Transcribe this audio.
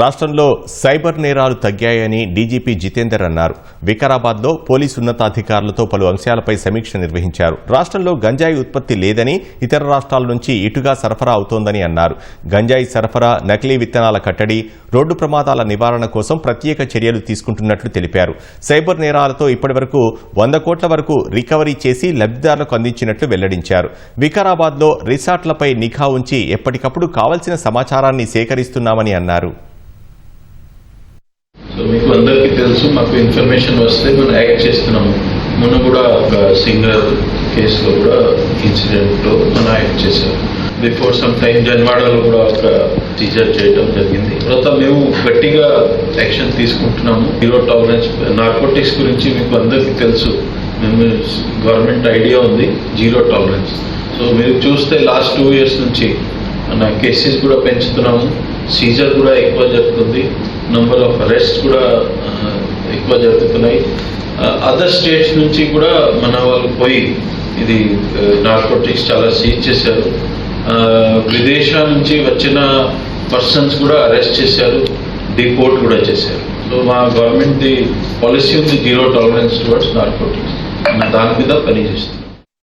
రాష్ట్రంలో సైబర్ నేరాలు తగ్గాయని డీజీపీ జితేందర్ అన్నారు. వికారాబాద్లో పోలీసు ఉన్నతాధికారులతో పలు అంశాలపై సమీక్ష నిర్వహించారు. రాష్ట్రంలో గంజాయి ఉత్పత్తి లేదని ఇతర రాష్ట్రాల నుంచి ఇటుగా సరఫరా అవుతోందని అన్నారు. గంజాయి సరఫరా నకిలీ విత్తనాల కట్టడి రోడ్డు ప్రమాదాల నివారణ కోసం ప్రత్యేక చర్యలు తీసుకుంటున్నట్లు తెలిపారు. సైబర్ నేరాలతో ఇప్పటివరకు వంద కోట్ల వరకు రికవరీ చేసి లబ్ధిదారులకు అందించినట్లు వెల్లడించారు. వికారాబాద్లో రిసార్ట్లపై నిఘా ఉంచి ఎప్పటికప్పుడు కావలసిన సమాచారాన్ని సేకరిస్తున్నామని అన్నారు. మీకు అందరికీ తెలుసు మాకు ఇన్ఫర్మేషన్ వస్తే మనం యాక్ట్ చేస్తున్నాము. మొన్న కూడా ఒక సింగర్ కేసులో కూడా ఇన్సిడెంట్లో మనం యాక్ట్ చేశాము బిఫోర్ సమ్ టైం జన్వాడలో కూడా ఒక టీచర్ చేయడం జరిగింది. తర్వాత మేము గట్టిగా యాక్షన్ తీసుకుంటున్నాము. హీరో టాలరెన్స్ నార్కోటిక్స్ గురించి మీకు అందరికీ తెలుసు. మేము గవర్నమెంట్ ఐడియా ఉంది జీరో టాలరెన్స్ సో మీరు చూస్తే లాస్ట్ టూ ఇయర్స్ నుంచి మన కేసెస్ కూడా పెంచుతున్నాము. సీజర్ కూడా ఎక్కువ జరుగుతుంది. నంబర్ ఆఫ్ అరెస్ట్ కూడా ఎక్కువ జరుగుతున్నాయి. అదర్ స్టేట్స్ నుంచి కూడా మన వాళ్ళు పోయి ఇది నార్కోటిక్స్ చాలా సీజ్ చేశారు. విదేశాల నుంచి వచ్చిన పర్సన్స్ కూడా అరెస్ట్ చేశారు. డిపోర్ట్ కూడా చేశారు. సో మా గవర్నమెంట్ ది పాలసీ ఉంది జీరో టాలరెన్స్ టువర్డ్స్ నార్కోటిక్స్ దాని మీద పనిచేస్తుంది.